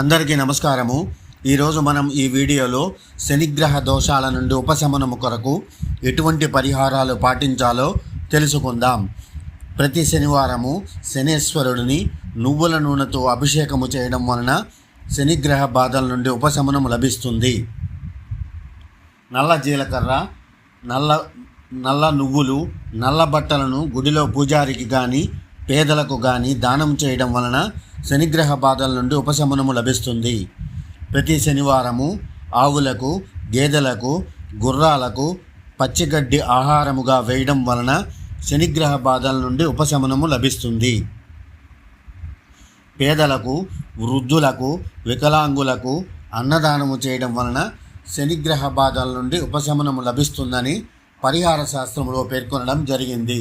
అందరికీ నమస్కారము. ఈరోజు మనం ఈ వీడియోలో శనిగ్రహ దోషాల నుండి ఉపశమనము కొరకు ఎటువంటి పరిహారాలు పాటించాలో తెలుసుకుందాం. ప్రతి శనివారము శనేశ్వరుడిని నువ్వుల నూనెతో అభిషేకము చేయడం వలన శనిగ్రహ బాధల నుండి ఉపశమనం లభిస్తుంది. నల్ల జీలకర్ర నల్ల నల్ల నువ్వులు నల్ల బట్టలను గుడిలో పూజారికి కానీ పేదలకు కానీ దానం చేయడం వలన శనిగ్రహ బాధల నుండి ఉపశమనము లభిస్తుంది. ప్రతి శనివారము ఆవులకు గేదెలకు గుర్రాలకు పచ్చిగడ్డి ఆహారముగా వేయడం వలన శనిగ్రహ బాధల నుండి ఉపశమనము లభిస్తుంది. పేదలకు వృద్ధులకు వికలాంగులకు అన్నదానము చేయడం వలన శనిగ్రహ బాధల నుండి ఉపశమనము లభిస్తుందని పరిహార శాస్త్రంలో పేర్కొనడం జరిగింది.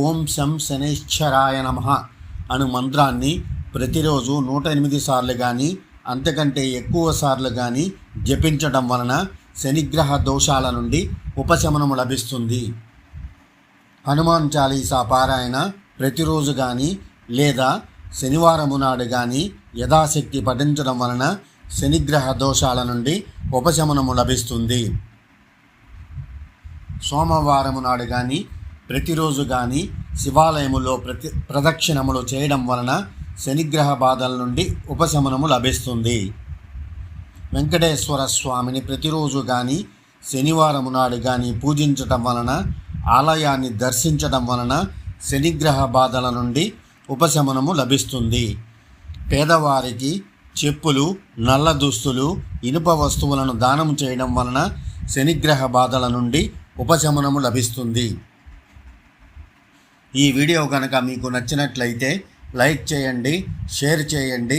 ఓం శం శనైశ్చరాయ నమ అను మంత్రాన్ని ప్రతిరోజు నూట ఎనిమిది సార్లు కానీ అంతకంటే ఎక్కువ సార్లు కానీ జపించడం వలన శనిగ్రహ దోషాల నుండి ఉపశమనం లభిస్తుంది. హనుమాన్ చాలీసా పారాయణ ప్రతిరోజు కానీ లేదా శనివారము నాడు కానీ యథాశక్తి పఠించడం వలన శనిగ్రహ దోషాల నుండి ఉపశమనము లభిస్తుంది. సోమవారము నాడు కానీ ప్రతిరోజు కానీ శివాలయములో ప్రతి ప్రదక్షిణములు చేయడం వలన శనిగ్రహ బాధల నుండి ఉపశమనము లభిస్తుంది. వెంకటేశ్వర స్వామిని ప్రతిరోజు కానీ శనివారం నాడు కానీ పూజించటం వలన ఆలయాన్ని దర్శించడం వలన శనిగ్రహ బాధల నుండి ఉపశమనము లభిస్తుంది. పేదవారికి చెప్పులు నల్ల దుస్తులు ఇనుప వస్తువులను దానం చేయడం వలన శనిగ్రహ బాధల నుండి ఉపశమనము లభిస్తుంది. ఈ వీడియో కనుక మీకు నచ్చినట్లయితే లైక్ చేయండి షేర్ చేయండి.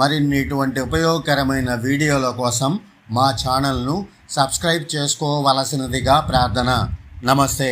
మరిన్ని ఇటువంటి ఉపయోగకరమైన వీడియోల కోసం మా ఛానల్ను సబ్స్క్రైబ్ చేసుకోవలసినదిగా ప్రార్థన. నమస్తే.